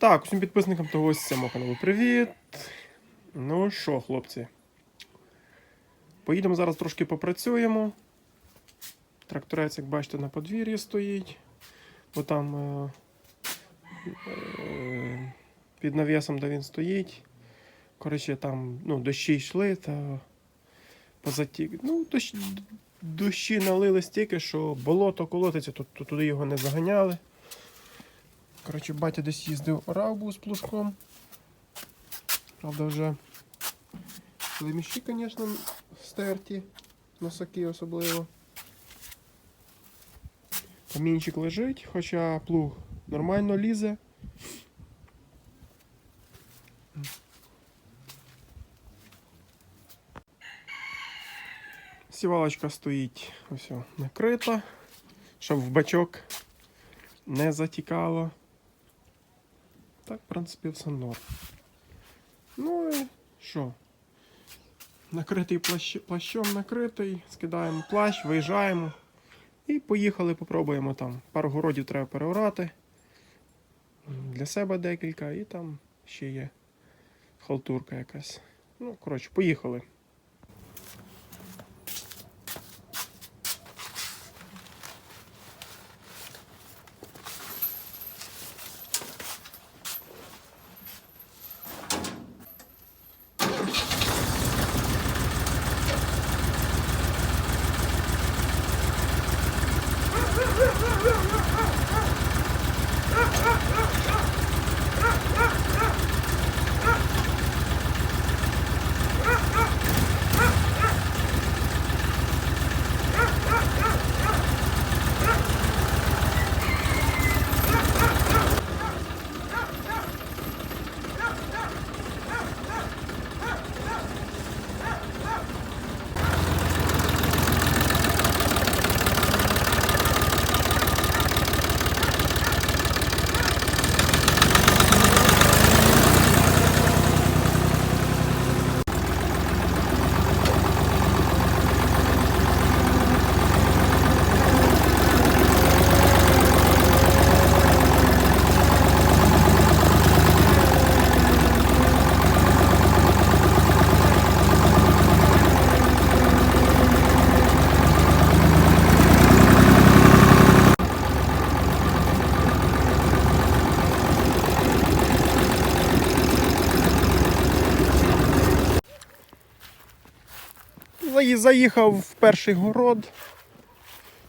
Так, усім підписникам того цього каналу привіт. Ну що, хлопці? Поїдемо зараз трошки попрацюємо. Тракторець, як бачите, на подвір'ї стоїть. Бо там е, е, під навісом, де він стоїть. Коротше, там ну, дощі йшли та позатік. Ну, дощ, дощі налили стільки, що болото колотиться, тут туди його не заганяли. Коротше, батя десь їздив орав був з плужком. Правда, вже леміші, звісно, стерті, носаки особливо. Камінчик лежить, хоча плуг нормально лізе. Сівалочка стоїть ось накрита, щоб в бачок не затікало. Так, в принципі, все норм. Ну і що? Накритий плащ... плащом накритий, скидаємо плащ, виїжджаємо і поїхали, попробуємо там. Пару городів треба переорати. Для себе декілька, і там ще є халтурка якась. Ну, коротше, поїхали. Заїхав в перший город.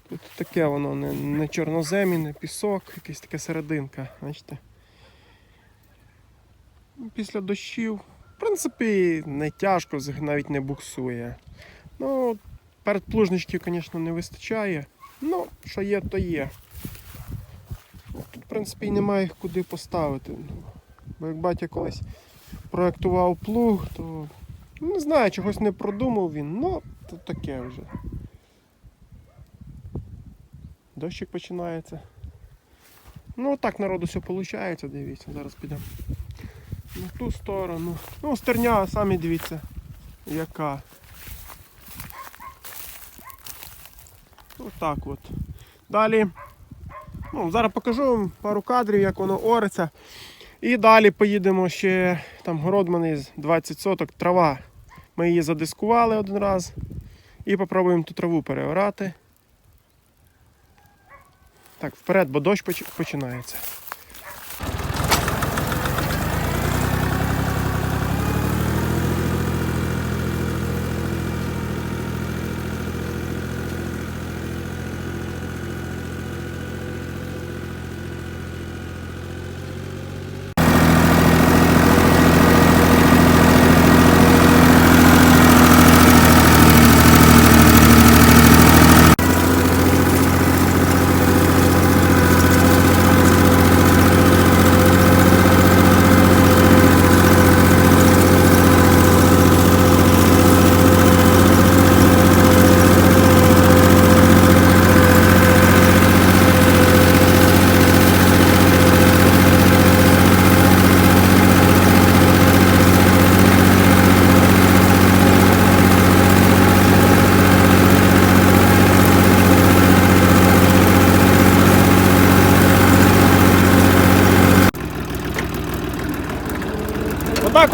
Тут таке воно не, не чорноземі, не пісок, якась така серединка, бачите. Після дощів, в принципі, не тяжко, навіть не буксує. Ну, передплужничків, звісно, не вистачає. Ну, що є, то є. Тут, в принципі, і немає їх куди поставити. Бо як батя колись проєктував плуг, то не знаю, чогось не продумав він, ну, то таке вже. Дощик починається. Ну, так народу все виходить, дивіться, зараз підемо на ту сторону. Ну, стерня, самі дивіться, яка. Отак от. Далі. Ну, зараз покажу вам пару кадрів, як воно ориться. І далі поїдемо ще, там город мене з 20 соток, трава. Ми її задискували один раз. І попробуємо ту траву переорати. Так, вперед, бо дощ починається.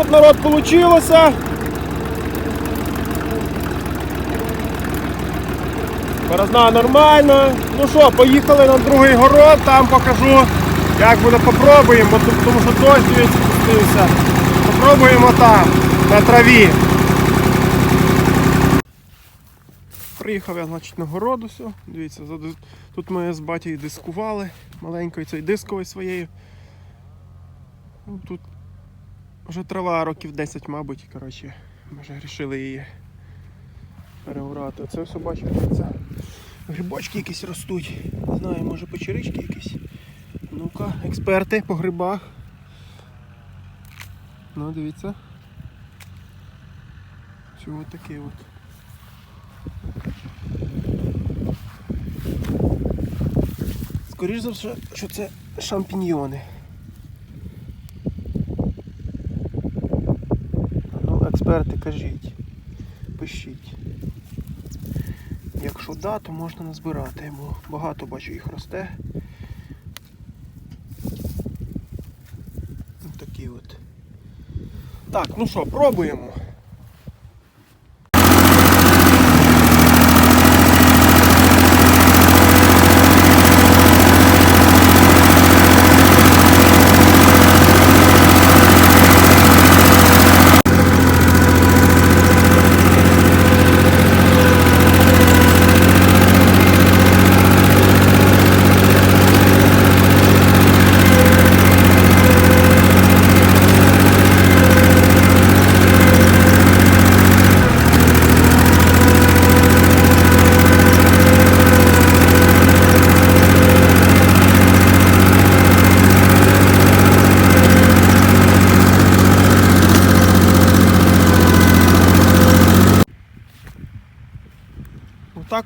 От народ получилося. Борозна нормально. Ну що, поїхали на другий город, там покажу, як буде попробуємо, тому що дощ дивіться пустився. Попробуємо там, на траві. Приїхав я, значить, на город усе. Дивіться, тут ми з батьком дискували маленькою цією дисковою своєю. Ну, тут вже трава років 10, мабуть, коротше, ми вже вирішили її переорати. Оце все бачите, це грибочки якісь ростуть. Не знаю, може печерички якісь. Ну-ка, експерти по грибах. Ну, дивіться. Чого таке от. Скоріше за все, що це шампіньйони. Ну, експерти, кажіть, пишіть. Якщо да, то можна назбирати, бо багато бачу їх росте. Ось такі от. Так, ну що, пробуємо.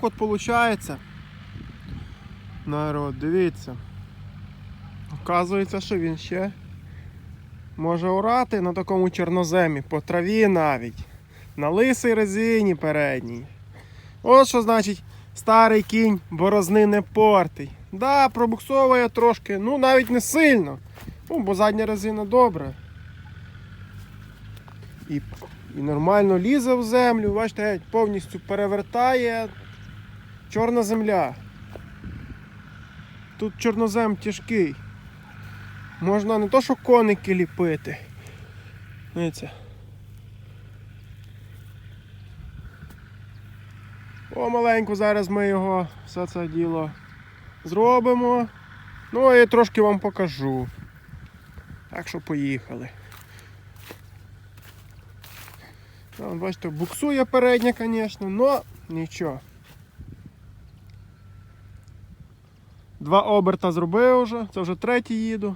Отак от виходить. Народ, дивіться. Оказується, що він ще може орати на такому чорноземі, по траві навіть. На лисій резині передній. От що значить старий кінь борозни не портий. Да, пробуксовує трошки, ну навіть не сильно. Ну, бо задня резина добра. І, і нормально лізе в землю, бачите, повністю перевертає. Чорна земля. Тут чорнозем тяжкий. Можна не то, що коники ліпити. Дивіться. О, маленьку, зараз ми його все це діло зробимо. Ну і трошки вам покажу. Так що поїхали. Там, бачите, буксує передня, звісно, але нічого. Два оберта зробив вже, це вже третій їду.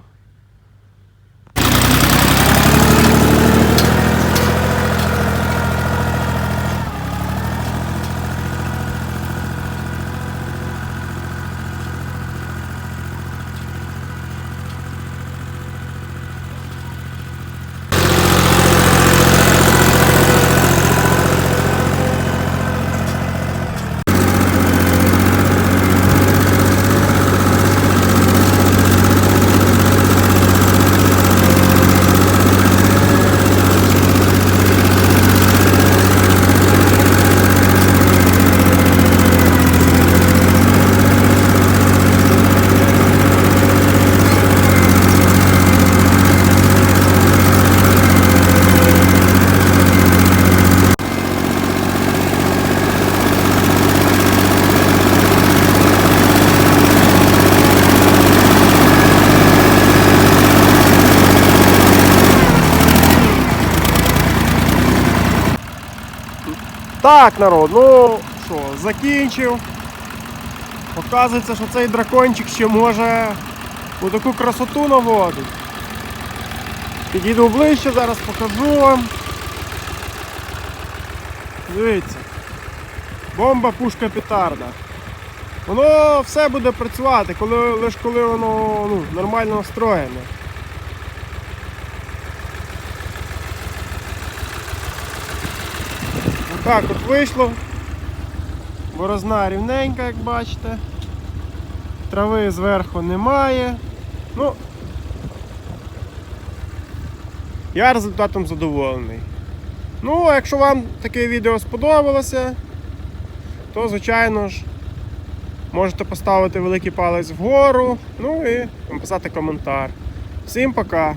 Так, народ, ну що, закінчив. Оказується, що цей дракончик ще може таку красоту наводить. Підійду ближче, зараз покажу вам. Дивіться. Бомба, пушка петарда. Воно все буде працювати, коли, лише коли воно ну, нормально настроєне. Так от вийшло. Борозна рівненька, як бачите. Трави зверху немає. Ну, Я результатом задоволений. Ну, а якщо вам таке відео сподобалося, то звичайно ж можете поставити великий палець вгору, ну і написати коментар. Всім пока!